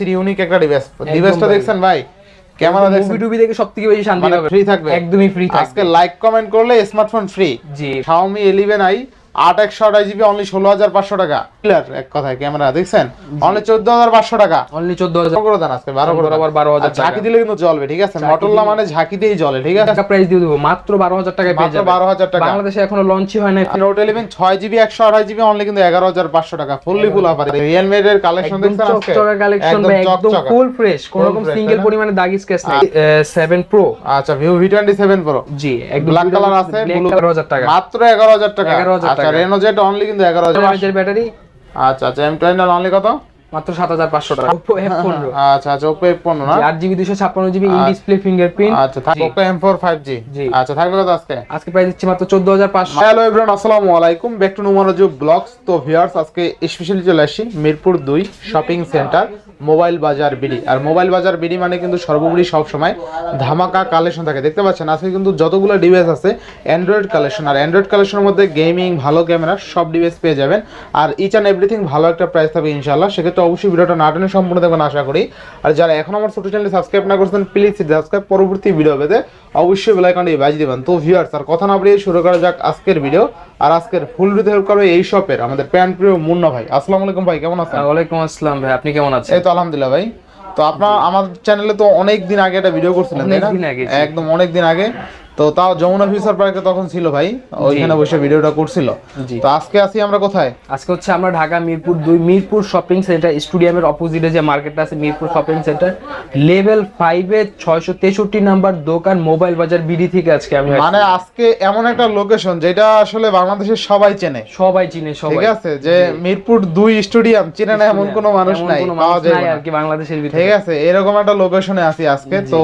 অস্থির ইউনিক একটা ডিভাইস ডিভাইসটা ভাই। দেখছেন ভাই? ক্যামেরা দেখছেন? মুভি দেখে সবথেকে বেশি শান্তি মানে পাবে ফ্রি থাকবে। একদমই ফ্রি আজকে লাইক কমেন্ট করলে স্মার্টফোন ফ্রি জি। Xiaomi 11i আট একশো আঠাশ জিবি অনলি ষোলো হাজার পাঁচশো টাকা। ক্লিয়ার এক কথায় ক্যামেরা দেখছেন? অনলি চোদ্দ হাজার পাঁচশো টাকা। অনলি 14000 বারো করে দেন আজকে বারো করে। বরাবর 12,000 আর ঝাঁকি দিলে কিন্তু জ্বলবে ঠিক আছে? মটরলা মানে ঝাঁকি দিয়েই জ্বলে ঠিক আছে? টাকা প্রাইস দিয়ে দেবো। মাত্র 12000 টাকায় পেয়ে মাত্র বারো হাজার টাকা। বাংলাদেশে এখনও লঞ্চই হয় না নোট ইলেভেন ছয় জিবি একশো আঠাশ জিবি অনলি কিন্তু এগারো হাজার পাঁচশো টাকা ফুললি ফুল অফার রিয়েলমি এর কালেকশন দেখছেন চকচকা কালেকশন একদম। ফুল ফ্রেশ কোন রকম সিঙ্গেল পরিমাণে দাগ স্কেচ নাই। 7 প্রো আচ্ছা view V twenty seven pro জি একদম ব্ল্যাক কালার আছে ব্ল্যাক কালার 1000 টাকা। মাত্র এগারো হাজার টাকা। 11,000 আচ্ছা। রেনো জেট অনলি কিন্তু এগারো হাজার। এর ব্যাটারি আচ্ছা আচ্ছা এম টোয়েন্টি অনলি কত? মাত্র 7500 টাকা। Oppo F15 আচ্ছা আচ্ছা ওপো এফ পনেরো না? আট জিবি দুশো ছাপ্পান্ন জিবি ইন ডিসপ্লে ফিঙ্গারপ্রিন্ট আচ্ছা থাকবে Oppo M four five G. আচ্ছা থাকবে কত আজকে? আজকে প্রাইস দিচ্ছি মাত্র চোদ্দ হাজার পাঁচশো। হ্যালো এভরিওয়ান আসসালামু আলাইকুম। ব্যাক টু ব্লগস তো ভিউয়ার্স আজকে স্পেশালি চলে আসি মিরপুর দুই shopping centre mobile Bazar BD আর মোবাইল বাজার বিডি মানে কিন্তু সর্বোপরি সব সময় ধামাকা কালেকশন থাকে। দেখতে পাচ্ছেন আজকে কিন্তু যতগুলো ডিভাইস আছে অ্যান্ড্রয়েড কালেকশন আর অ্যান্ড্রয়েড কালেকশনের মধ্যে গেমিং ভালো ক্যামেরা সব ডিভাইস পেয়ে যাবেন। আর ইচ অ্যান্ড এভরিথিং ভালো একটা প্রাইস থাকবে ইনশাল্লাহ সেক্ষেত্রে অবশ্যই ভিডিওটা না টেনে সম্পূর্ণ দেখবেন আশা করি। আর যারা এখন আমার ছোট চ্যানেল সাবস্ক্রাইব না করছেন প্লিজ সাবস্ক্রাইব পরবর্তী ভিডিও পেতে অবশ্যই বেলাইকনটি বাজিয়ে দেবেন। তো ভিউয়ার্স আর কথা না বাড়িয়ে শুরু করা যাক আজকের ভিডিও আর আজকের ফুল রিভিউ হেল্প করবে এই শপের আমাদের প্যান প্রিয় মুন্না ভাই। আসসালামু আলাইকুম ভাই কেমন আছেন? ওয়ালাইকুম আসসালাম ভাই আপনি কেমন আছেন? এই তো আলহামদুলিল্লাহ ভাই। তো আপনার আমার চ্যানেলে তো অনেক দিন আগে একটা ভিডিও করছিলেন তাই না? একদম অনেক দিন আগে। তো তাও যমুনা ফিউচার পার্কে তখন ছিল ভাই ওইখানে বসে ভিডিওটা করছিল। তো আজকে আসি আমরা কোথায়? আজকে হচ্ছে আমরা ঢাকা মিরপুর দুই মিরপুর শপিং সেন্টার স্টুডিয়ামের অপোজিটে যে মার্কেটটা আছে মিরপুর শপিং সেন্টার লেভেল ফাইভে ছয়শো তেষট্টি নাম্বার দোকান মোবাইল বাজার বিডি থেকে আজকে আমি মানে আজকে এমন একটা লোকেশন যেটা আসলে বাংলাদেশের সবাই চেনে। সবাই চিনে সবাই। ঠিক আছে? যে মিরপুর দুই স্টেডিয়াম চেনে না এমন কোনো মানুষ নাই পাওয়া যায়। আর কি বাংলাদেশের ভিতরে। ঠিক আছে? এরকম একটা লোকেশনে আছি আজকে। তো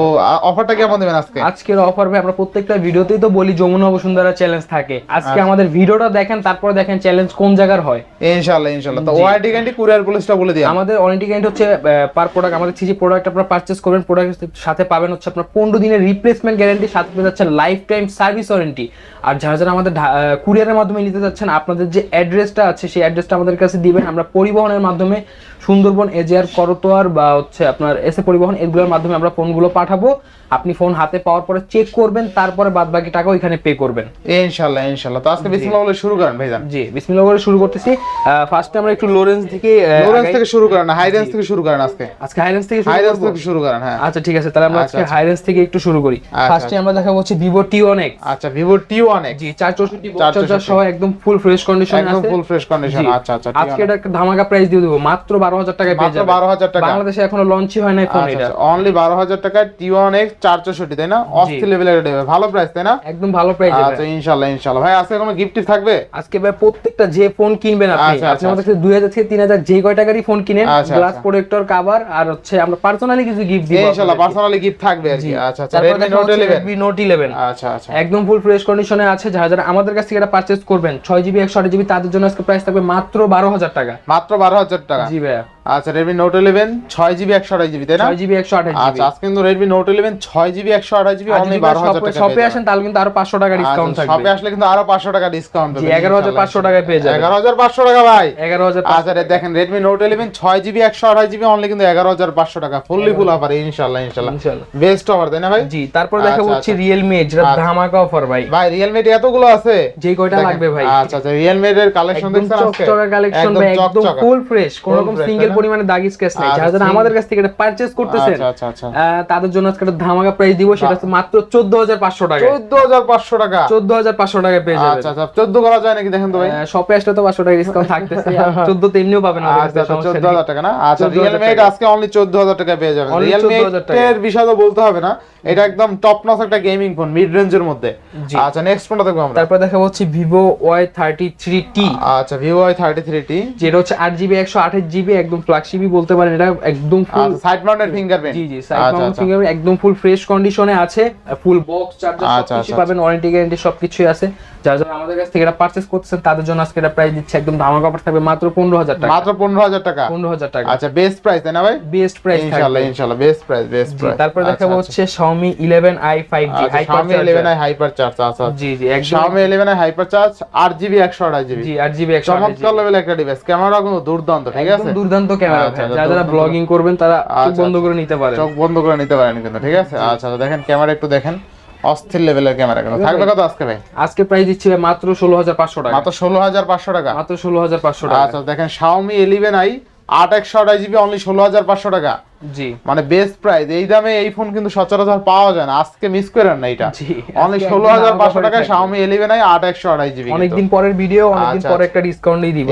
অফারটা কেমন দেবেন আজকে? আজকের অফার ভাই আমরা প্রত্যেকটা ভিডিওতেই তো বলি যমুনা বসুন্ধরা চ্যালেঞ্জ থাকে। আচ্ছা। আজকে আমাদের ভিডিওটা দেখেন তারপর দেখেন চ্যালেঞ্জ কোন জায়গার হয়। ইনশাআল্লাহ ইনশাআল্লাহ। তো ওয়াইডি ক্যান্ডি কুরিয়ার পুলিশটা বলে দিই আমাদের ওয়ারেন্টি গ্যারান্টি হচ্ছে পার প্রোডাক্ট আমাদের থ্রি প্রোডাক্ট আপনারা পারচেস করবেন প্রোডাক্টের সাথে পাবেন হচ্ছে আপনার পনেরো দিনের রিপ্লেসমেন্ট গ্যারান্টি সাথে পেয়ে যাচ্ছেন লাইফ টাইম সার্ভিস ওয়ারেন্টি আর যারা যারা আমাদের কুরিয়ারের মাধ্যমে নিতে যাচ্ছেন আপনাদের যে অ্যাড্রেসটা আছে সেই অ্যাড্রেসটা আমাদের কাছে দিবেন। আমরা পরিবহনের মাধ্যমে সুন্দরবন এজিআর করতোয়ার বা হচ্ছে আপনার এসে পরিবহন এগুলোর মাধ্যমে আমরা ফোনগুলো পাঠাবো। আপনি ফোন হাতে পাওয়ার পরে চেক করবেন তারপরে বাদ বাকি টাকা ওইখানে পে করবেন। ইনশাআল্লাহ ইনশাআল্লাহ তো আজকে বিসমিল্লাহ বলে শুরু করেন ভাইজান। জি বিসমিল্লাহ করে শুরু করতেছি। ফার্স্টে আমরা একটু লোরেন্স থেকে লোরেন্স থেকে শুরু করেন হাই রেঞ্জ থেকে শুরু করেন আজকে। আজকে হাই রেঞ্জ থেকে শুরু হাই রেঞ্জ থেকে শুরু করেন হ্যাঁ। আচ্ছা ঠিক আছে তাহলে আমরা আচ্ছা, আজকে আচ্ছা। হাই রেঞ্জ থেকে একটু শুরু করি। আচ্ছা, ফার্স্টে আমরা দেখাবো হচ্ছে ভিভো টি ওয়ান এক্স আচ্ছা ভিভো টি ওয়ান এক্স জি চার চৌষট্টি 464 সহ একদম ফুল ফ্রেশ কন্ডিশন আছে। একদম ফুল ফ্রেশ কন্ডিশন আচ্ছা আচ্ছা আজকে এটা একটা ধামাকা প্রাইস দিয়ে দেবো মাত্র বারো হাজার টাকায় পেয়ে যাবেন বারো হাজার টাকা। বাংলাদেশে এখনও লঞ্চই হয় নাই ফোন এটা। অনলি বারো হাজার টাকা টি ওয়ান এক্স চার তাই না? অস্থির লেভেলের ভালো প্রাইস তাই না? একদম ভালো প্রাইস আচ্ছা ইনশাল্লাহ ইনশাল্লাহ ভাই আজকে কোনো গিফট থাকবে? আজকে ভাই প্রত্যেকটা যে ফোন কিনবেন আপনি আচ্ছা, আপনি আচ্ছা, আমাদের কাছে দুই হাজার থেকে তিন হাজার যে কয় টাকারই ফোন কিনেন আচ্ছা, গ্লাস আচ্ছা। প্রোটেক্টর কাভার আর হচ্ছে আমরা পার্সোনালি কিছু গিফট দিব ইনশাল্লাহ পার্সোনালি গিফট থাকবে আর কি। আচ্ছা আচ্ছা Redmi Note eleven Redmi Note eleven আচ্ছা আচ্ছা। একদম ফুল ফ্রেশ কন্ডিশনে আছে যারা যারা আমাদের কাছ থেকে এটা পারচেজ করবেন ছয় জিবি একশো আট জিবি তাদের জন্য আজকে প্রাইস থাকবে মাত্র বারো হাজার টাকা। মাত্র বারো হাজার টাকা। জি ভাইয়া আচ্ছা রেডমি নোট ইলেভেন ছয় জিবি একশো আঠাশ জিবি তাই না? ছয় জিবি একশো আঠাশ জিবি আচ্ছা আজকে কিন্তু রেডমি নোট ইলেভেন ছয় জিবি অনলি বারো হাজার টাকা শপে আসেন তাহলে কিন্তু আরও পাঁচশো টাকা ডিসকাউন্ট থাকবে শপে আসলে কিন্তু আরও পাঁচশো টাকা ডিসকাউন্ট এগারো হাজার পাঁচশো টাকায় পেয়ে যাবেন। এগারো হাজার পাঁচশো টাকা ভাই। এগারো হাজার আচ্ছা দেখেন রেডমি নোট ইলেভেন ছয় জিবি একশো আঠাশ জিবি অনলি কিন্তু এগারো হাজার পাঁচশো টাকা ফুললি ফুল অফার ইনশাল্লাহ ইনশাল্লাহ। বেস্ট অফার তাই না ভাই? জি তারপর দেখা আচ্ছা, হচ্ছে আচ্ছা। রিয়েলমি যেটা আচ্ছা। ধামাকা অফার ভাই। ভাই রিয়েলমি এতগুলো আছে? যে কয়টা লাগবে ভাই? আচ্ছা আচ্ছা রিয়েলমি এর কালেকশন দেখছেন আজকে? কালেকশন একদম ফুল ফ্রেশ কোন রকম সিঙ্গেল? পরিমাণে দাগ স্কেচ নাই। যারা যারা আমাদের কাছ থেকে এটা পারচেজ করতেছেন আচ্ছা আচ্ছা আচ্ছা। তাদের জন্য আজকে একটা ধামাকা প্রাইস দিব সেটা হচ্ছে মাত্র চোদ্দ হাজার পাঁচশো টাকা চোদ্দ হাজার পাঁচশো টাকা। চোদ্দ হাজার পাঁচশো টাকায় পেয়ে যাবেন। আচ্ছা আচ্ছা। চোদ্দ করা যায় নাকি দেখেন তো ভাই? শপে আসলে তো পাঁচশো টাকা ডিসকাউন্ট থাকতেছে চোদ্দ তো এমনিও পাবেন আচ্ছা সমস্যা চোদ্দ নেই। হাজার টাকা না? আচ্ছা 14,000 রিয়েলমি এইট আজকে অনলি চোদ্দ হাজার টাকা পেয়ে যাবেন। রিয়েলমি 14,000 এর বিষয় তো বলতে হবে না। এটা একদম টপ নচ একটা গেমিং ফোন মিড রেঞ্জের মধ্যে আচ্ছা নেক্সট ফোনটা দেখব আমরা। তারপর দেখা হচ্ছে Vivo Y thirty three T আচ্ছা থ্রি টি যেটা হচ্ছে আট জিবি একশো আঠাশ জিবি একদম ফ্ল্যাগশিপই বলতে পারেন এটা একদম ফুল সাইড মাউন্টেড ফিঙ্গারপ্রিন্ট জি জি সাইড মাউন্ট ফিঙ্গার একদম ফুল ফ্রেশ কন্ডিশনে আছে ফুল বক্স চার্জার আচ্ছা, সবকিছু আচ্ছা, পাবেন ওয়ারেন্টি গ্যারান্টি সবকিছুই আছে। যারা যারা আমাদের কাছ থেকে এটা পারচেজ করতেছেন তাদের জন্য আজকে এটা প্রাইস দিচ্ছে একদম ধামাকা অফার থাকবে মাত্র পনেরো হাজার টাকা। মাত্র পনেরো হাজার টাকা? পনেরো হাজার টাকা। আচ্ছা বেস্ট প্রাইস তাই না ভাই? বেস্ট প্রাইস ইনশাআল্লাহ ইনশাআল্লাহ বেস্ট প্রাইস বেস্ট প্রাইস তারপর দেখাবো হচ্ছে Xiaomi 11i 5G আচ্ছা hyper Xiaomi 11i hyper charge আচ্ছা জি জি একদম। Xiaomi 11i hyper charge 8GB 128GB জি 8GB 128GB চমৎকার লেভেল একটা ডিভাইস ক্যামেরা কিন্তু দুর্দান্ত ঠিক আছে? দুর্দান্ত ক্যামেরা আচ্ছা, যারা যারা ব্লগিং করবেন তারা আচ্ছা, বন্ধ করে নিতে পারেন। চোখ বন্ধ করে নিতে পারেন কিন্তু ঠিক আছে? আচ্ছা আচ্ছা, দেখেন ক্যামেরা একটু দেখেন। অস্থির লেভেলের ক্যামেরা কেন থাকবে কত আজকে ভাই? আজকে প্রাইস দিচ্ছি মাত্র ষোলো হাজার পাঁচশো টাকা। মাত্র ষোলো হাজার পাঁচশো টাকা? মাত্র ষোলো হাজার পাঁচশো টাকা। আচ্ছা দেখেন শাওমি ইলেভেন আই আট একশো আঠাশ জিবি অনলি ষোলো হাজার পাঁচশো টাকা। জি। মানে বেস্ট প্রাইস এই দামে এই ফোন কিন্তু সচরাচর পাওয়া যায় না। আজকে মিস করেন না এটা। অনলি ষোলো হাজার পাঁচশো টাকায় আই আট একশো আঠাশ জিবি অনেকদিন পরের ভিডিও অনেকদিন আচ্ছা, পরে আচ্ছা। একটা ডিসকাউন্টই দিব।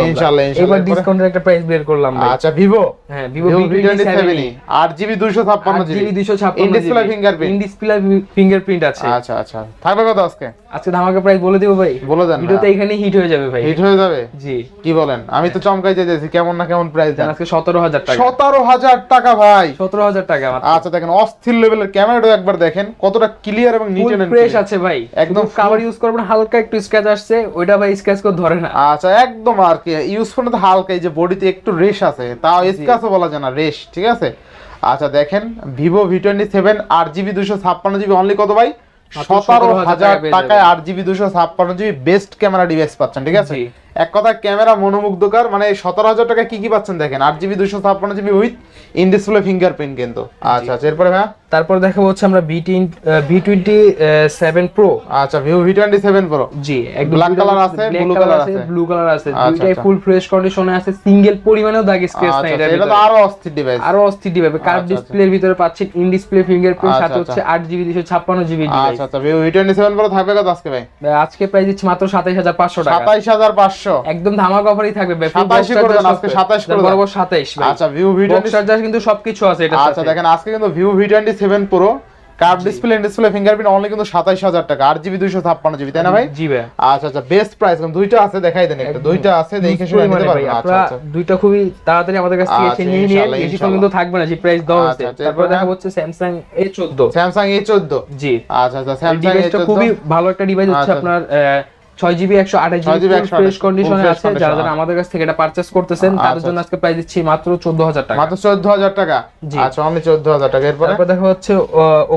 এবার ডিসকাউন্টের একটা প্রাইস বের করলাম আচ্ছা ভিভো হ্যাঁ ভিভো ভি টোয়েন্টি সেভেন আট জিবি দুইশো ছাপ্পান্ন জিবি দুইশো ছাপ্পান্ন display fingerprint in display fingerprint আছে। আচ্ছা আচ্ছা। থাকবে কত আজকে? আজকে ধামাকা প্রাইস বলে দিব ভাই। বলে দেন। ভিডিওতে এখানে হিট হয়ে যাবে ভাই। হিট হয়ে যাবে? জি। কি বলেন? আমি তো চমকাই যেতেছি কেমন না কেমন প্রাইস দেন। আজকে সতেরো হাজার টাকা। সতেরো হাজার টাকা ভাই। টাকা মাত্র। আচ্ছা দেখেন অস্থির লেভেলের ক্যামেরাটা একবার দেখেন কতটা ক্লিয়ার এবং নিট এন্ড ফ্রেশ আছে ভাই। একদম একদম ইউজ করবেন হালকা একটু স্ক্র্যাচ আসছে ওইটা ভাই স্ক্র্যাচ করে ধরে না। আচ্ছা একদম আর কি ইউজ ফোনে তো হালকা এই যে বডিতে একটু রেশ আছে তাও স্কাচও বলা যায় না রেশ ঠিক আছে? আচ্ছা দেখেন ভিভো ভি টোয়েন্টি সেভেন আট জিবি দুশো ছাপ্পান্ন জিবি অনলি কত ভাই? মাত্র সতেরো হাজার টাকায় আট জিবি দুশো ছাপ্পান্ন জিবি বেস্ট ক্যামেরা ডিভাইস পাচ্ছেন ঠিক আছে। এক কথা ক্যামেরা মনোমুগ্ধকর মানে সতেরো হাজার টাকা কি কি পাচ্ছেন দেখেন? আট জিবি দুশো ছাপ্পান্ন GB with in display fingerprint কিন্তু। আচ্ছা আচ্ছা এরপরে ভাই তারপর দেখাবো হচ্ছে আমরা V V twenty seven pro আচ্ছা Vivo V twenty seven pro জি একদম Black color আছে, blue color আছে। ব্লু কালার আছে আচ্ছা, দুইটাই। ফুল ফ্রেশ কন্ডিশনে আছে সিঙ্গেল পরিমাণেও দাগ স্ক্র্যাচ আচ্ছা নাই আচ্ছা, এটার এটা তো আরও অস্থির ডিভাইস আরও অস্থির দিবে কার্ভ ডিসপ্লের ভিতরে পাচ্ছেন ইন ডিসপ্লে ফিঙ্গারপ্রিন্ট সাথে হচ্ছে আচ্ছা। আট জিবি দুশো ছাপ্পান্ন জিবি আচ্ছা আচ্ছা Vivo V twenty seven pro থাকবে কত আজকে ভাই? আজকে প্রাইস দিচ্ছি মাত্র সাতাইশ হাজার পাঁচশো টাকা। সাতাইশ হাজার পাঁচশো? একদম ধামাকা অফারই থাকবে ভাই। 27 করে দেন, আজকে সব 27 করে। বরাবর 27 ভাই। আচ্ছা ভিভো ভি charger কিন্তু সবকিছু আছে এটার আচ্ছা দেখেন আজকে কিন্তু Vivo V twenty seven pro curve display display fingerprint only কিন্তু সাতাইশ হাজার টাকা আট জিবি দুইশো ছাপ্পান্ন জিবি তাই না ভাই? জি ভাই। আচ্ছা আচ্ছা বেস্ট প্রাইস দুইটা আছে দেখাই দেন একটা। দুইটা আছে দেখে শুনে নিতে পারবেন আচ্ছা আচ্ছা। দুইটা খুবই তাড়াতাড়ি আমাদের কাছ থেকে আচ্ছা, এসে নিয়ে নিয়ে ইনশাআল্লাহ, বেশিক্ষণ কিন্তু থাকবে না যে প্রাইস আচ্ছা, হচ্ছে। আচ্ছা, তারপর দেখা হচ্ছে চোদ্দ। স্যামসাং এ চোদ্দ। জি। আচ্ছা আচ্ছা এ ডিভাইসটা খুবই ভালো একটা ডিভাইস হচ্ছে আচ্ছা। আপনার ছয় জিবি একশো আঠাশ জিবি 128 ফ্রেশ কন্ডিশনে আছে। যারা যারা আমাদের কাছ থেকে এটা পারচেস করতেছেন তাদের আচ্ছা, জন্য আজকে প্রাইস দিচ্ছি মাত্র চোদ্দ হাজার টাকা। মাত্র চোদ্দ হাজার টাকা। আচ্ছা অনলি চোদ্দ হাজার টাকা। এরপরে? তারপর দেখা হচ্ছে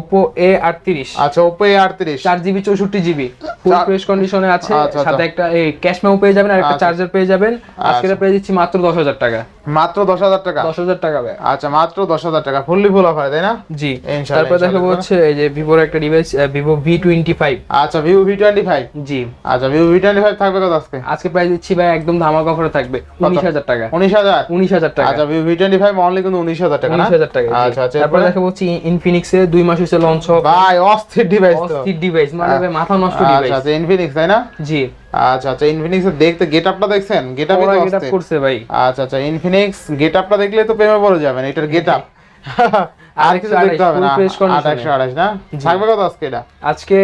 ওপো এ আটত্রিশ। আচ্ছা ওপো এ আটত্রিশ। চার জিবি চৌষট্টি জিবি ফুল ফ্রেশ কন্ডিশনে আছে। আচ্ছা, সাথে আচ্ছা। একটা এই ক্যাশ মেমো পেয়ে যাবেন আর একটা আচ্ছা। চার্জার পেয়ে যাবেন। আজকে প্রাইস দিচ্ছি মাত্র দশ হাজার টাকা। মাত্র দশ হাজার টাকা? দশ হাজার টাকা ভাই। আচ্ছা মাত্র দশ হাজার টাকা। ফুললি ফুল অফার তাই না? জি। তারপর দেখাবো হচ্ছে এই যে ভিভোর একটা device Vivo V twenty five আচ্ছা ভিভো ভি টোয়েন্টি ফাইভ জি। আচ্ছা ভিভো ভি টোয়েন্টি ফাইভ থাকবে কত আজকে? আজকে প্রাইস দিচ্ছি ভাই একদম ধামাকা অফারে থাকবে। উনিশ হাজার টাকা। উনিশ হাজার? উনিশ হাজার টাকা। আচ্ছা Vivo V twenty five only কিন্তু উনিশ হাজার টাকা উনিশ হাজার টাকা আচ্ছা আচ্ছা তারপর? দেখাবো হচ্ছে ইনফিনিক্স এর দুই মাস হয়েছে লঞ্চ ভাই অস্থির ডিভাইস অস্থির ডিভাইস মানে মাথা নষ্ট আচ্ছা ডিভাইস আচ্ছা ইনফিনিক্স তাই না? জি। আচ্ছা আচ্ছা ইনফিনিক্স এর দেখতে গেট আপটা দেখছেন? গেট আপে তো অস্থির। করছে ভাই। আচ্ছা আচ্ছা ইনফিনিক্স গেট আপটা দেখলে তো প্রেমে পড়ে যাবেন এটার গেট আপ আর কিছু দেখতে হবে না। fresh condition এ। আঠাশশো আঠাশ না? থাকবে কত আজকে এটা? আজকে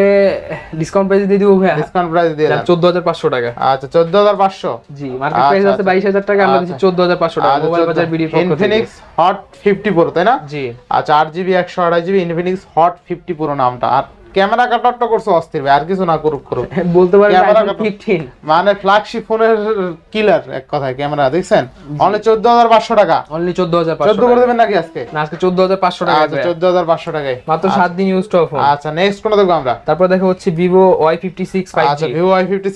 ডিসকাউন্ট প্রাইস দিয়ে দিব ভাই ডিসকাউন্ট প্রাইস দিয়ে হাজার পাঁচশো টাকা। আচ্ছা চোদ্দ হাজার পাঁচশো। জি মার্কেট প্রাইস আচ্ছা, আছে আচ্ছা। বাইশ হাজার টাকা আমরা দিচ্ছি আচ্ছা। চোদ্দ হাজার পাঁচশো টাকা মোবাইল বাজার বিডির পক্ষ থেকে। ইনফিনিক্স হট ফিফটি প্রো তাই না? জি। আচ্ছা আট জিবি একশো আড়াই GB Infinix Hot fifty pro নামটা। আর ক্যামেরা কাটারটা করছে অস্থির ভাই আর কিছু না করুক করুক। বলতে পারেন ক্যামেরা আইফোন কত? মানে ফ্ল্যাগশিপ ফোনের কিলার এক কথায় ক্যামেরা দেখছেন? অনলি চোদ্দ হাজার পাঁচশো টাকা। অনলি চোদ্দ হাজার পাঁচশো চোদ্দ করে দেবেন নাকি আজকে? না আজকে চোদ্দ হাজার পাঁচশো টাকা আচ্ছা চোদ্দ হাজার পাঁচশো টাকায়। মাত্র সাত দিন ইউজ টু ফোন আচ্ছা নেক্সট কোনটা দেখব আমরা? তারপর দেখা হচ্ছে Vivo Y fifty six five আচ্ছা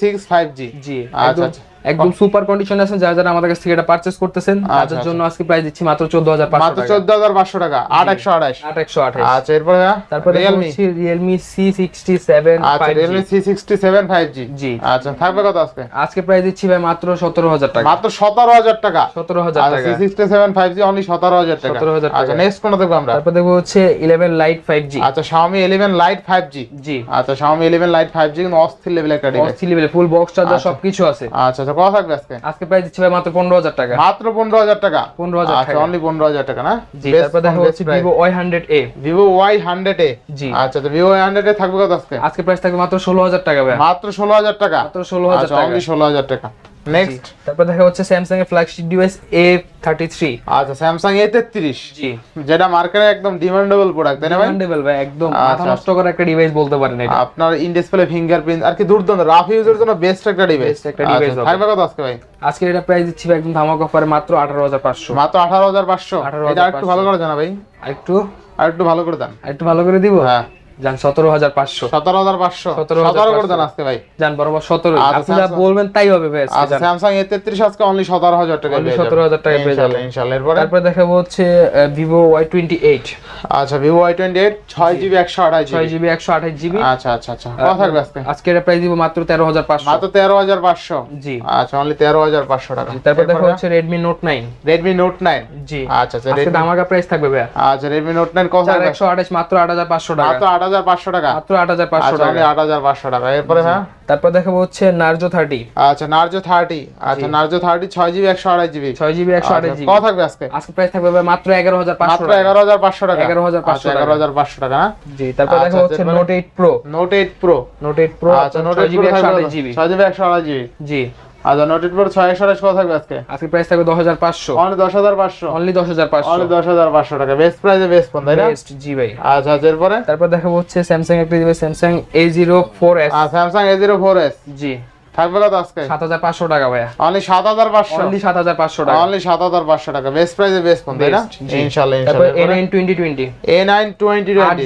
সিক্স ফাইভ জি জি আচ্ছা, একদম আচ্ছা। সুপার কন্ডিশন আছে যারা যারা আমাদের কাছ থেকে এটা পারচেস করতেছেন তাদের আচ্ছা। জন্য আজকে প্রাইস দিচ্ছি মাত্র চোদ্দ হাজার পাঁচশো মাত্র টাকা। চোদ্দ হাজার পাঁচশো টাকা আট একশো আঠাশ। আট একশো আঠাশ। আচ্ছা এরপরে তারপর হচ্ছে রিয়েলমি সি সিক্সটি সেভেন আচ্ছা Realme C sixty seven five G জি। আচ্ছা থাকবে কত আজকে? আজকে প্রাইস দিচ্ছি ভাই মাত্র সতেরো হাজার টাকা। মাত্র সতেরো হাজার টাকা? সতেরো হাজার আচ্ছা টাকা। C sixty seven five G only সতেরো হাজার টাকা 17,000 টাকা। আচ্ছা নেক্সট কোনটা দেখব আমরা? তারপর দেখব হচ্ছে ইলেভেন লাইট ফাইভ জি আচ্ছা Xiaomi 11 Lite 5G জি। আচ্ছা Xiaomi 11 Lite 5G কিন্তু অস্থির লেভেল একটা ডিভাইস অস্থির লেভেলে ফুল বক্স চার্জার আচ্ছা। সবকিছু আছে। আচ্ছা আচ্ছা কত থাকবে আজকে? আজকে প্রাইস দিচ্ছি ভাই মাত্র পনেরো হাজার টাকা। মাত্র পনেরো হাজার টাকা? 15,000 আচ্ছা টাকা। অনলি পনেরো হাজার টাকা না? জি তারপর দেখা হচ্ছে Vivo Y hundred A Vivo Y hundred A জি। আচ্ছা তো ওয়াই থাকবে কত আজকে? আজকে প্রাইস থাকবে মাত্র ষোলো হাজার টাকা ভাই। মাত্র ষোলো হাজার টাকা? মাত্র ষোলো হাজার আচ্ছা টাকা। অনলি ষোলো হাজার টাকা। নেক্সট তারপর দেখা হচ্ছে স্যামসাং এর flagship device A thirty three আচ্ছা স্যামসাং এ তেত্রিশ জি। যেটা মার্কেটে একদম ডিমান্ডেবল প্রোডাক্ট তাই না ভাই? ডিমান্ডেবল ভাই একদম আচ্ছা, মাথা নষ্ট করা একটা ডিভাইস বলতে পারেন এটা। আপনার ইন ডিসপ্লে ফিঙ্গারপ্রিন্ট আর কি দুর্দান্ত রাফ ইউজের জন্য বেস্ট একটা ডিভাইস Best একটা হবে। থাকবে কত আজকে ভাই? আজকে এটা প্রাইস দিচ্ছি ভাই একদম ধামাকা অফারে মাত্র আঠারো হাজার পাঁচশো। মাত্র আঠারো হাজার পাঁচশো? 18,500 এটা একটু ভালো করে জানা ভাই। একটু আর একটু ভালো করে দেন। একটু ভালো করে দিব? হ্যাঁ। যান সতেরো হাজার পাঁচশো। সতেরো হাজার পাঁচশো। 17,500 সতেরো করে দেন আজকে ভাই। যান বরাবর সতেরো। আচ্ছা, আপনি যা বলবেন তাই হবে ভাই আচ্ছা স্যামসাং এ তেত্রিশ আজকে অনলি সতেরো হাজার টাকা Only 17,000 টাকায় পেয়ে যাবেন। ইনশাল্লাহ। এরপরে? তারপরে দেখাবো হচ্ছে ভিভো ওয়াই টোয়েন্টি এইট আচ্ছা ভিভো ওয়াই টোয়েন্টি এইট ছয় জিবি একশো আঠাশ ছয় জিবি জিবি একশো আঠাশ জিবি। আচ্ছা আচ্ছা আচ্ছা। কত থাকবে আজকে? আজকে এটা প্রাইস দিব মাত্র তেরো হাজার পাঁচশো। মাত্র তেরো হাজার পাঁচশো। জি। আচ্ছা অনলি তেরো হাজার পাঁচশো টাকা। তারপর দেখা হচ্ছে Redmi Note nine Redmi Note nine জি। আচ্ছা আচ্ছা রেডমি দামাকা প্রাইস থাকবে ভাইয়া। আচ্ছা রেডমি নোট নাইন কত একশো আঠাশ মাত্র আট হাজার পাঁচশো টাকা। মাত্র আট হাজার পাঁচশো টাকা। মাত্র আট হাজার পাঁচশো আচ্ছা অনলি টাকা আট হাজার পাঁচশো টাকা। এরপরে হ্যাঁ তারপর দেখাবো হচ্ছে নার্জো থার্টি আচ্ছা নার্জো থার্টি আচ্ছা নার্জো থার্টি ছয় জিবি একশো আঠাশ জিবি ছয় জিবি একশো আঠাশ জিবি কত থাকবে আজকে? আজকে প্রাইস থাকবে মাত্র এগারো হাজার পাঁচশো টাকা। এগারো হাজার পাঁচশো টাকা। 11,500 আচ্ছা, টাকা। জি তারপর আচ্ছা, হচ্ছে Note eight pro Note eight pro Note eight pro আচ্ছা নোট ছয় জিবি প্রো একশো থাকবে আঠাশ কত? জিবি ছয় জিবি একশো আঠাশ জিবি জি। আচ্ছা নোট এইট প্রো ছয় একশো আঠাশ কত থাকবে আজকে? আজকে প্রাইস থাকবে দশ হাজার পাঁচশো। অনলি দশ হাজার পাঁচশো। অনলি দশ হাজার পাঁচশো। অনলি দশ হাজার পাঁচশো টাকা। বেস্ট প্রাইসে বেস্ট ফোন তাই না? বেস্ট জি ভাই। আচ্ছা আচ্ছা এরপরে? তারপর দেখাবো হচ্ছে স্যামসাং একটা দিবে Samsung A zero four S R Samsung A zero four S জি। থাকবে কত আজকে? টাকা ভাইয়া। অনলি সাত হাজার পাঁচশো। অনলি সাত হাজার পাঁচশো টাকা। অনলি সাত হাজার পাঁচশো টাকা। বেস্ট প্রাইসে বেস্ট ফোন তাই না? আঠাশ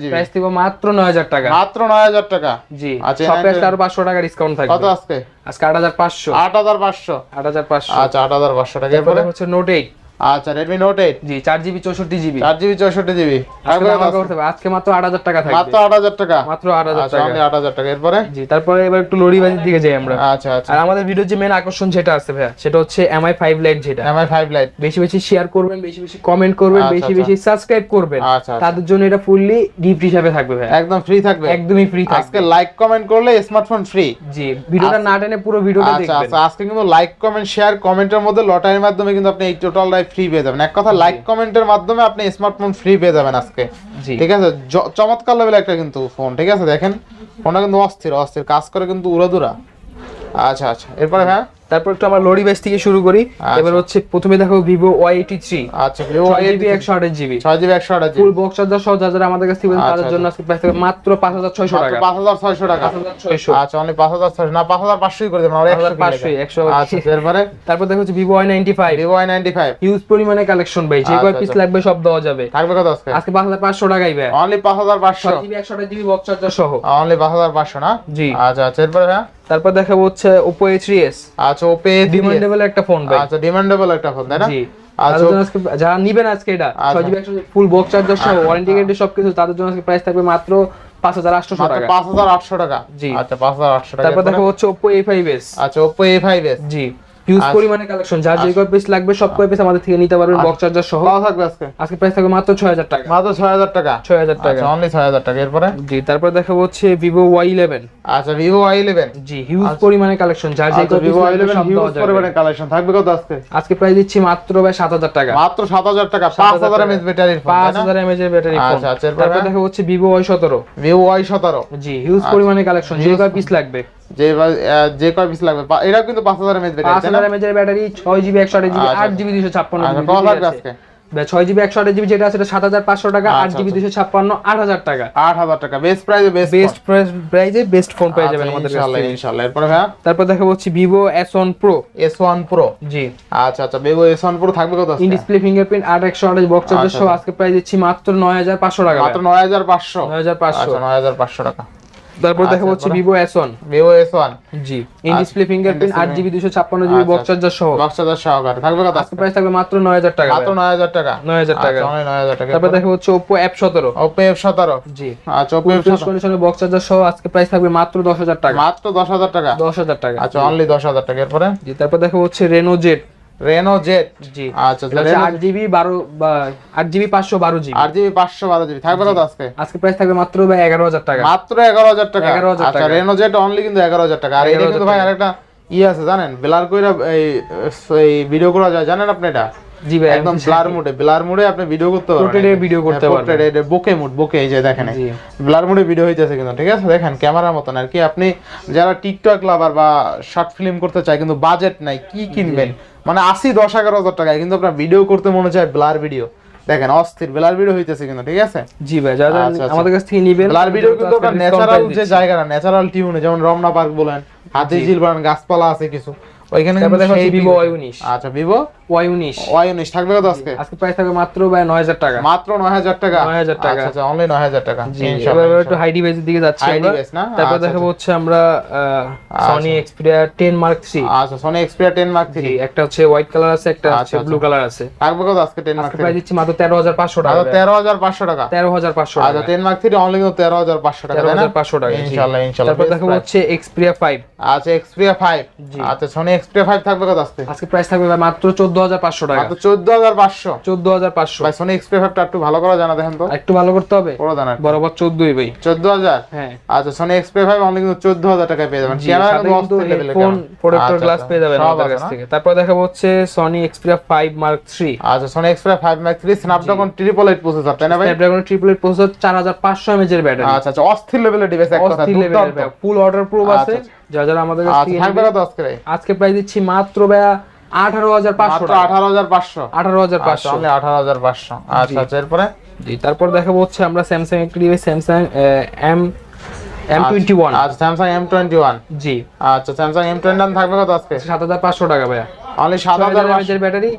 জিবি প্রাইস দিব মাত্র নয় হাজার টাকা। মাত্র নয় হাজার টাকা। জি। আচ্ছা, সব A9 প্রাইস পাঁচশো টাকা ডিসকাউন্ট কত আজকে? আজকে আট হাজার পাঁচশো। আট হাজার পাঁচশো। আট হাজার পাঁচশো। আচ্ছা আট হাজার পাঁচশো টাকা। তারপরে এরপরে? হচ্ছে নোট এইট আচ্ছা রেডমি নোট এইট জি চার জিবি চৌষট্টি জিবি চার জিবি চৌষট্টি জিবি আজকে মাত্র আট হাজার টাকা থাকবে। মাত্র আট হাজার টাকা? মাত্র আট হাজার আচ্ছা টাকা। আট হাজার টাকা। এরপরে? জি তারপরে এবার একটু লরিবাজির দিকে যাই আমরা। আচ্ছা আচ্ছা। আর আমাদের ভিডিওর যে মেন আকর্ষণ যেটা আছে ভাইয়া সেটা হচ্ছে এমআই ফাইভ লাইট যেটা। এমআই ফাইভ লাইট বেশি বেশি শেয়ার করবেন বেশি বেশি কমেন্ট করবেন আচ্ছা, বেশি আচ্ছা। বেশি সাবস্ক্রাইব করবেন। আচ্ছা। তাদের জন্য এটা ফুললি গিফট হিসাবে থাকবে ভাই একদম ফ্রি থাকবে। একদমই ফ্রি থাকবে। আজকে লাইক কমেন্ট করলে স্মার্টফোন ফ্রি জি ভিডিওটা না টেনে পুরো ভিডিওটা দেখবেন। আচ্ছা আজকে কিন্তু লাইক কমেন্ট শেয়ার কমেন্টের মধ্যে লটারির মাধ্যমে কিন্তু আপনি এই ফ্রি পেয়ে যাবেন। এক কথা লাইক কমেন্টের মাধ্যমে আপনি স্মার্টফোন ফ্রি পেয়ে যাবেন আজকে। জি। ঠিক আছে? চমৎকার লেভেল একটা কিন্তু ফোন ঠিক আছে? দেখেন ফোনটা কিন্তু অস্থির অস্থির। কাজ করে কিন্তু উড়াদুরা। আচ্ছা আচ্ছা। এরপরে হ্যাঁ? তারপর একটু আমরা লরি বেস থেকে শুরু করি। আচ্ছা। এবার হচ্ছে প্রথমে দেখো ভিভো ওয়াই এইটি থ্রি আচ্ছা ভিভো জিবি একশো আঠাশ জিবি ছয় জিবি একশো আঠাশ ফুল বক্স চার্জার সহ আমাদের কাছ থেকে তাদের আচ্ছা, জন্য আজকে প্রাইস থাকবে মাত্র পাঁচ হাজার ছয়শো টাকা। পাঁচ হাজার ছয়শো টাকা। ছয়শো। আচ্ছা অনলি পাঁচ হাজার ছয়শো। না পাঁচ হাজার পাঁচশোই করে দেবেন আমরা পাঁচ হাজার পাঁচশোই, একশো আচ্ছা এরপরে? তারপর দেখো হচ্ছে Vivo Y ninety five Vivo ninety five huge পরিমাণে কালেকশন ভাই যে আচ্ছা, কয় পিস আচ্ছা। লাগবে সব দেওয়া যাবে। থাকবে কত আজকে? আজকে পাঁচ হাজার পাঁচশো টাকাই ভাই। অনলি পাঁচ হাজার পাঁচশো। ছয় জিবি একশো আঠাশ জিবি বক্স চার্জার সহ। অনলি পাঁচ হাজার পাঁচশো না? জি। আচ্ছা আচ্ছা এরপরে হ্যাঁ? তারপর দেখাবো হচ্ছে থ্রি এস আচ্ছা ওপে ডিমান্ডেবল একটা ফোন ভাই। আচ্ছা ডিমান্ডেবল একটা ফোন তাই না? জি। আচ্ছা যারা নিবেন আজকে এটা আচ্ছা। ছয় জিবি ফুল বক্স চার্জার সহ ওয়ারেন্টি গ্যারান্টি সবকিছু তাদের জন্য আজকে প্রাইস থাকবে মাত্র পাঁচ হাজার আটশো টাকা। পাঁচ হাজার আটশো টাকা। জি। আচ্ছা পাঁচ হাজার আটশো টাকা। তারপর? দেখো হচ্ছে আচ্ছা জি। হিউজ আচ্ছা। পরিমাণে কালেকশন যার যে কয় পিস লাগবে সব কয় পিস আমাদের থেকে নিতে পারবেন বক্স চার্জার সহ। কত থাকবে আজকে? আজকে প্রাইস থাকবে মাত্র ছয় হাজার টাকা। মাত্র ছয় হাজার টাকা? ছয় হাজার টাকা। আচ্ছা অনলি ছয় হাজার টাকা। এরপরে? জি তারপর দেখাবো হচ্ছে ওয়াই ইলেভেন আচ্ছা ভিভো আই ইলেভেন জি হিউজ পরিমাণে কালেকশন যে আচ্ছা কয় ইলেভেন সব হিউজ পরিমাণে কালেকশন থাকবে কত আজকে? আজকে প্রাইস দিচ্ছি মাত্র ভাই সাত হাজার টাকা। মাত্র সাত হাজার টাকা পাঁচ হাজার এমএচ ব্যাটারির ফোন পাঁচ তাই না? হাজার এর ব্যাটারি ফোন আচ্ছা, আচ্ছা, তারপর? দেখা হচ্ছে সতেরো। ভিভো আই সতেরো। জি হিউজ পরিমাণে কালেকশন যে কয় পিস লাগবে। যে যে কয় পিস লাগবে? এটাও কিন্তু পাঁচ হাজার এমএচ ব্যাটারি তাই না? হাজার এমএচ এর ব্যাটারি ছয় জিবি একশো আঠাশ জিবি আচ্ছা, আট জিবি দুশো ছাপ্পান্ন আচ্ছা জিবি ছয় জিবি একশো আঠাশ জিবি যেটা আছে সাত হাজার পাঁচশো টাকা আট আচ্ছা, জিবি আচ্ছা। দুশো ছাপ্পান্ন আট হাজার টাকা। আট হাজার টাকা বেস্ট প্রাইসে বেস্ট প্রাইজে বেস্ট ফোন পেয়ে যাবেন আমাদের থেকে। ইনশাআল্লাহ। এরপরে ভাইয়া? তারপর দেখা হচ্ছে Vivo S one Pro S one Pro জি। আচ্ছা আচ্ছা ভিভো এস ওয়ান প্রো থাকবে কত ইন ডিসপ্লে ফিঙ্গারপ্রিন্ট আট একশো আঠাশ বক্স চার্জার আচ্ছা, আচ্ছা। আজকে প্রাইস দিচ্ছি মাত্র নয় হাজার পাঁচশো টাকা মাত্র নয় হাজার পাঁচশো? নয় হাজার পাঁচশো। আচ্ছা নয় হাজার পাঁচশো টাকা। তারপর দেখা আচ্ছা, হচ্ছে এরপরে? Vivo S one Vivo S G in display fingerprint আট জিবি দুশো ছাপ্পান্ন জিবি বক্স চার্জার সহ। দশ হাজার সহকারে। থাকবে কত? আজকে? প্রাইস থাকবে মাত্র নয় হাজার টাকা মাত্র নয় হাজার টাকা? নয় হাজার টাকা। আচ্ছা, অনলি নয় হাজার টাকা। তারপর দেখা হচ্ছে সতেরো। ওপো এফ সতেরো? জি। আচ্ছা এফ সতেরো। কন্ডিশনে বক্স চার্জার সহ আজকে প্রাইস থাকবে মাত্র দশ হাজার টাকা। মাত্র দশ হাজার টাকা? দশ হাজার টাকা। আচ্ছা অনলি দশ হাজার টাকা। এরপরে? জি তারপর দেখা হচ্ছে রেনো জেড রেনো জেট জি। আচ্ছা আট জিবি বারো আট জিবি পাঁচশো বারো জিবি আট জিবি পাঁচশো বারো জিবি থাকবে কত আজকে? আজকে প্রাইস থাকবে মাত্র ভাই এগারো হাজার টাকা। মাত্র এগারো হাজার টাকা। এগারো হাজার টাকা। রেনো জেট অনলি কিন্তু এগারো হাজার টাকা। আর এটা 11,000 কিন্তু ভাই। আরেকটা ইয়ে আছে জানেন? বেলার কইরা এই ভিডিও করা যায়। জানেন আপনি এটা? জি ভাই একদম ব্লার মুডে ব্লার মুডে আপনি ভিডিও করতে পারবেন Portrait এ করতে পারবেন। পারবেন বোকে মুড বোকে এই যে দেখেন ব্লার মুডে ভিডিও হইতেছে কিন্তু ঠিক আছে? দেখেন ক্যামেরার মতন আর কি। আপনি যারা টিকটক লাভার বা শর্ট ফিল্ম করতে চায় কিন্তু বাজেট নাই কি কিনবেন? মানে আশি দশ এগারো হাজার টাকায় কিন্তু আপনার ভিডিও করতে মনে চায় ব্লার ভিডিও দেখেন অস্থির ব্লার ভিডিও হইতেছে কিন্তু ঠিক আছে? জি ভাই যারা আচ্ছা, আচ্ছা। আমাদের কাছ থেকে নিবেন ব্লার ভিডিও কিন্তু আপনার ন্যাচারাল price যে জায়গাটা ন্যাচারাল টিউনে যেমন রমনা পার্ক বলেন হাতি বলেন গাছপালা আছে কিছু। ওইখানে তারপর ভিভো ওয়াই উনিশ। আচ্ছা ভিভো ওয়াই উনিশ। ওয়াই উনিশ থাকবে কত আজকে? আজকে প্রাইস থাকবে মাত্র ভাই নয় হাজার টাকা। মাত্র নয় হাজার টাকা? 9,000 টাকা। আচ্ছা আচ্ছা অনলি নয় হাজার টাকা। এবার একটু। হাই ডিভাইসের দিকে যাচ্ছি High আমরা। না? তারপর আচ্ছা, দেখাবো হচ্ছে আমরা Sony Xperia ten Mark three আচ্ছা Sony Xperia ten Mark three একটা হচ্ছে হোয়াইট কালার আছে একটা হচ্ছে আচ্ছা, ব্লু কালার আছে। থাকবে কত আজকে টেন মার্ক প্রাইস দিচ্ছি মাত্র তেরো হাজার পাঁচশো টাকা। আচ্ছা তেরো হাজার পাঁচশো টাকা। তেরো হাজার পাঁচশো আচ্ছা টেন মার্ক থ্রি অনলি তেরো হাজার পাঁচশো টাকা তেরো হাজার পাঁচশো টাকা জি। ইনশাআল্লাহ ইনশাআল্লাহ তারপর দেখাবো হচ্ছে এক্সপিরিয়া ফাইভ আচ্ছা এক্সপিরিয়া ফাইভ। আচ্ছা সোনি এক্সপিরিয়া ফাইভ থাকবে কত আজকে? আজকে প্রাইস থাকবে ভাই মাত্র চোদ্দ হাজার পাঁচশো টাকা। মাত্র চোদ্দ হাজার পাঁচশো? চোদ্দ হাজার পাঁচশো। ভাই সোনি এক্সপিরিয়া ফাইভটা একটু ভালো করে জানা দেখেন তো। একটু ভালো করতে হবে? পুরো জানা বরাবর চোদ্দই ভাই। চোদ্দ হাজার? হ্যাঁ। আচ্ছা সোনি এক্সপিরিয়া ফাইভ অনলি কিন্তু চোদ্দ হাজার টাকায় পেয়ে যাবেন। কিন্তু হেডফোন camera। প্রোটেক্টর গ্লাস পেয়ে যাবেন আমাদের কাছ থেকে। তারপর দেখাবো হচ্ছে Sony Xperia five Mark three আচ্ছা Sony Xperia five max three Snapdragon triple eight processor তাই না ভাই? স্ন্যাপড্রাগন ট্রিপল এইট প্রসেসর চার হাজার পাঁচশো এমএচ এর ব্যাটারি আচ্ছা আচ্ছা অস্থির লেভেলের ডিভাইস এক কথা অস্থির। লেভেলের ফুল অর্ডার প্রুফ আছে। আচ্ছা, যারা যারা আমাদের থাকবে নেবে, কত আজকে আজকে প্রাইস দিচ্ছি মাত্র ভাইয়া আঠারো হাজার পাঁচশো আঠারো হাজার পাঁচশো। আঠারো হাজার আচ্ছা পাঁচশো আঠারো হাজার পাঁচশো। আচ্ছা আচ্ছা এরপরে? জি তারপর দেখাবো হচ্ছে আমরা স্যামসাং একটা Samsung M M twenty one আচ্ছা স্যামসাং এম টোয়েন্টি ওয়ান জি। আচ্ছা স্যামসাং এম টোয়েন্টি ওয়ান থাকবে কত আজকে? সাত হাজার পাঁচশো টাকা ভাইয়া। অনলি সাত হাজার হাজার ব্যাটারি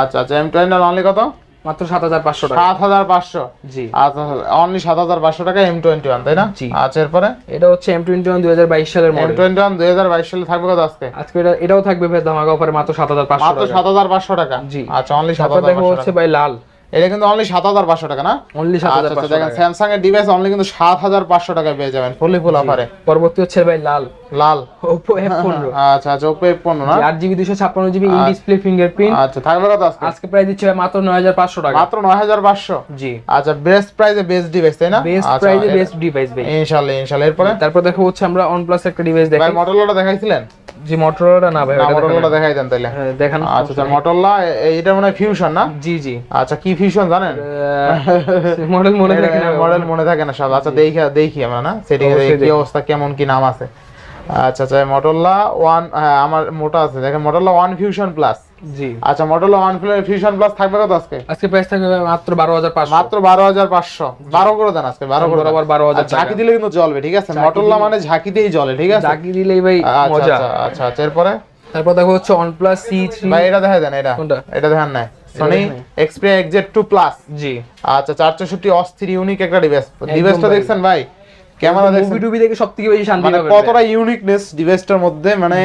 আচ্ছা আচ্ছা এম টোয়েন্টি ওয়ান অনলি কত? মাত্র সাত হাজার পাঁচশো টাকা। সাত হাজার পাঁচশো? জি। আচ্ছা অনলি সাত হাজার পাঁচশো টাকা এম টোয়েন্টি ওয়ান তাই না? জি। আচ্ছা এরপরে? এটা হচ্ছে এম টোয়েন্টি ওয়ান দুই হাজার বাইশ সালের মডেল টোয়েন্টি ওয়ান দুই হাজার বাইশ সালে থাকবে কত আজকে? আজকে এটা এটাও থাকবে ভাই ধামাকা অফারে মাত্র সাত হাজার পাঁচশো মাত্র সাত হাজার পাঁচশো টাকা? জি। আচ্ছা অনলি সাত হাজার দেখাবো হচ্ছে ভাই লাল। এটা কিন্তু অনলি সাত হাজার পাঁচশো টাকা না? অনলি সাত আচ্ছা হাজার আচ্ছা পাঁচশো টাকা। স্যামসাং এর ডিভাইস অনলি কিন্তু সাত হাজার পাঁচশো টাকা পেয়ে যাবেন ফুলি ফুল অফারে পরবর্তী হচ্ছে ভাই লাল। লাল। ওপো এফ পনেরো। আচ্ছা আচ্ছা ওপো এফ পনেরো না? আট জিবি দুশো ছাপ্পান্ন জিবি ইন ডিসপ্লে ফিঙ্গারপ্রিন্ট আচ্ছা থাকবে কত আজকে? আজকে প্রাইস দিচ্ছে ভাই মাত্র নয় হাজার পাঁচশো টাকা। মাত্র নয় হাজার পাঁচশো? জি। আচ্ছা বেস্ট প্রাইসে বেস্ট ডিভাইস তাই না? বেস্ট আচ্ছা, প্রাইসে বেস্ট ডিভাইস ভাই। ইনশাল্লাহ ইনশাল্লাহ এরপরে? তারপর দেখো হচ্ছে আমরা OnePlus একটা ডিভাইস ভাই দেখাই মটোরোলাটা দেখাইছিলেন? জি মোটরোলা না ভাই মটোরোলা। দেখাই দেন তাহলে। হ্যাঁ, দেখান। আচ্ছা স্যার মটোরোলা এটা মনে ফিউশন না? জি জি। আচ্ছা কি ফিউশন জানেন? মডেল মনে থাকে না। মডেল মনে থাকে না সব আচ্ছা দেখি দেখি আমরা না? সেটিং কি অবস্থা কেমন কি নাম আছে। আচ্ছা আচ্ছা মটোরোলা ওয়ান আমার মোটা আছে। দেখেন মটোরোলা ওয়ান ফিউশন প্লাস জি। আচ্ছা মটোরোলা ওয়ান ফিউশন প্লাস থাকবে কত আজকে? আজকে প্রাইস থাকবে ভাই মাত্র বারো হাজার পাঁচশো। মাত্র বারো হাজার পাঁচশো। বারো করে দেন আজকে বারো করে দেন। 12,000 ঝাঁকি দিলে কিন্তু জ্বলবে ঠিক আছে? মটোরোলা মানে ঝাঁকিতেই জ্বলে ঠিক আছে? জাকি দিলেই ভাই আচ্ছা মজা। আচ্ছা আচ্ছা আচ্ছা এরপরে? তারপর দেখো হচ্ছে OnePlus C3 ভাই এটা দেখাই দেন এটা। কোনটা? এটা দেখান নাই। সনি দেখাই। এক্সজেড টু প্লাস জি। আচ্ছা চার চৌষট্টি অস্থির ইউনিক একটা ডিভাইস ডিভাইসটা ভাই। দেখছেন ভাই? ক্যামেরা দেখছেন? মুভি টুবি দেখে সব থেকে বেশি শান্তি মানে কতটা ইউনিকনেস ডিভাইসটার মধ্যে মানে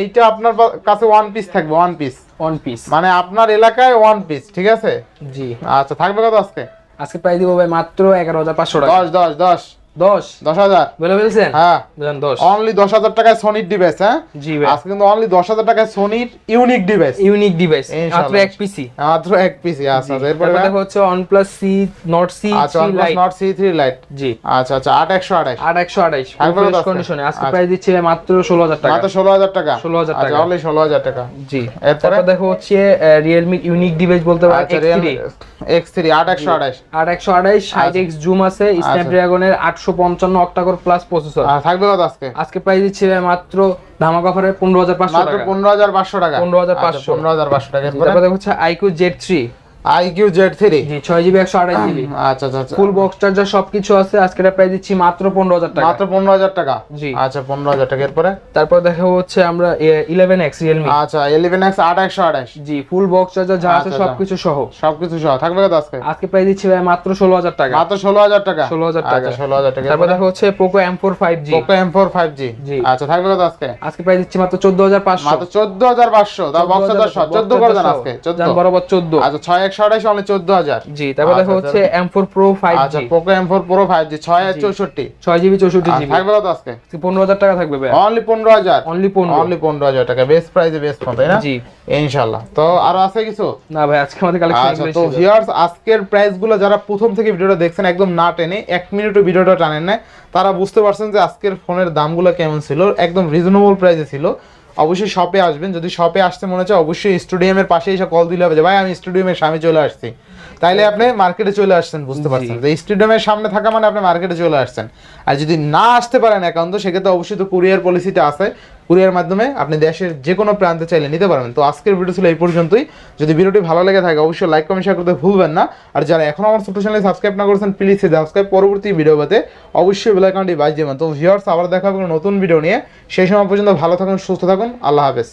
এইটা আপনার কাছে ওয়ান পিস থাকবে ওয়ান পিস ওয়ান পিস মানে আপনার এলাকায় ওয়ান পিস ঠিক আছে? জি। আচ্ছা থাকবে কত আজকে? আজকে প্রায় দিব ভাই মাত্র এগারো হাজার পাঁচশো টাকা। দশ দশ দশ। দশ। দশ হাজার। বলে ফেলছেন? হ্যাঁ। দশ। অনলি দশ হাজার টাকায় সোনির ডিভাইস হ্যাঁ? জি ভাই। আজকে কিন্তু অনলি দশ হাজার টাকায় সোনির ইউনিক ডিভাইস ইউনিক ডিভাইস মাত্র এক পিসি মাত্র এক পিস আচ্ছা আচ্ছা এরপরে তারপর দেখো হচ্ছে OnePlus C Nord C আচ্ছা 3 OnePlus Lite Nord C3 Lite জি। আচ্ছা আচ্ছা আট একশো আঠাশ। আট একশো আঠাইশ আজকে? কন্ডিশনে আজকে আচ্ছা। প্রাইস দিচ্ছে মাত্র ষোলো হাজার টাকা। মাত্র ষোলো হাজার টাকা? 16,000 আচ্ছা টাকা। অনলি ষোলো হাজার টাকা। জি। এরপরে? দেখো হচ্ছে রিয়েলমি ইউনিক ডিভাইস বলতে আচ্ছা X3 এক্স থ্রি আট একশো আঠাশ। আট একশো আঠাইশ এক্স জুম আছে স্ন্যাপড্রাগনের আটশো পঞ্চান্ন অক্টাকোর প্লাস প্রসেসর থাকবে কত আজকে? আজকে প্রাইস দিচ্ছে মাত্র ধামাক অফারে পনেরো হাজার পাঁচশো টাকা। পনেরো হাজার পাঁচশো টাকা। 15,500 পনেরো হাজার পাঁচশো টাকা। হাজার তারপর টাকা হচ্ছে iQOO Z three iQOO Z three. জি ছয় জিবি একশো আঠাশ জিবি। আচ্ছা আচ্ছা আচ্ছা। ফুল বক্স চার্জার সবকিছু আছে আজকে এটা দিচ্ছি মাত্র পনেরো হাজার টাকা। মাত্র পনেরো হাজার টাকা? জি। আচ্ছা পনেরো হাজার টাকা। এরপরে? তারপর দেখা হচ্ছে আমরা ইলেভেন এক্স রিয়েলমি আচ্ছা ইলেভেন এক্স আট একশো আঠাশ। জি ফুল বক্স চার্জার যা আছে আচ্ছা। সবকিছু সহ। সবকিছু সহ। থাকবে কত আজকে? আজকে দিচ্ছি ভাই মাত্র ষোলো হাজার টাকা। মাত্র ষোলো হাজার টাকা? 16,000 টাকা। আচ্ছা ষোলো হাজার টাকা। তারপর দেখা হচ্ছে Poco M four five G Poco M four five G জি। আচ্ছা থাকবে কত আজকে? আজকে দিচ্ছি মাত্র চোদ্দ হাজার পাঁচশো। মাত্র চোদ্দ হাজার পাঁচশো। তাও বক্স হাজার চোদ্দ করে দেন আজকে চোদ্দ। বরাবর চোদ্দ। আচ্ছা ছয় একশো আঠাশ অনলি চোদ্দ হাজার। জি তারপর দেখা আচ্ছা, হচ্ছে এম ফোর প্রো ফাইভ আচ্ছা Poco M four Pro five G ছয় চৌষট্টি। ছয় জিবি চৌষট্টি জিবি থাকবে কত আজকে? পনেরো হাজার টাকা থাকবে ভাই অনলি পনেরো হাজার? অনলি পনেরো। অনলি পনেরো হাজার টাকা বেস্ট প্রাইসে বেস্ট ফোন তাই না? জি। তো আরও আছে কিছু? না ভাই আজকে আমাদের আচ্ছা কালেকশন তো ভিউয়ার্স আজকের প্রাইসগুলো যারা প্রথম থেকে ভিডিওটা দেখছেন একদম না টেনে এক মিনিটও ভিডিওটা টানেন না তারা বুঝতে পারছেন যে আজকের ফোনের দামগুলো কেমন ছিল একদম রিজনেবল প্রাইসে ছিল। অবশ্যই শপে আসবেন। যদি শপে আসতে মনে হচ্ছে অবশ্যই স্টেডিয়ামের পাশে এসে কল দিলে হবে যে ভাই আমি স্টেডিয়ামের সামনে চলে আসছি। তাইলে আপনি মার্কেটে চলে আসছেন বুঝতে। পারছেন। যে স্টেডিয়ামের সামনে থাকা মানে আপনি মার্কেটে চলে আসছেন। আর যদি না আসতে পারেন একান্ত সেক্ষেত্রে অবশ্যই তো কুরিয়ার পলিসিটা আছে। কুরিয়ার মাধ্যমে আপনি দেশের যে কোনো প্রান্তে চাইলে নিতে পারবেন। তো আজকের ভিডিও ছিল এই পর্যন্তই। যদি ভিডিওটি ভালো লেগে থাকে, অবশ্যই লাইক কমেন্ট শেয়ার করতে ভুলবেন না। আর যারা এখন আমার ছোট চ্যানেলে সাবস্ক্রাইব না করেছেন প্লিজ সে সাবস্ক্রাইব পরবর্তী ভিডিও পেতে অবশ্যই বেল আইকনটি বাজিয়ে দেবেন। তো ভিউয়ার্স আবার দেখা হবে নতুন ভিডিও নিয়ে। সেই সময় পর্যন্ত ভালো থাকুন, সুস্থ থাকুন। আল্লাহ হাফেজ।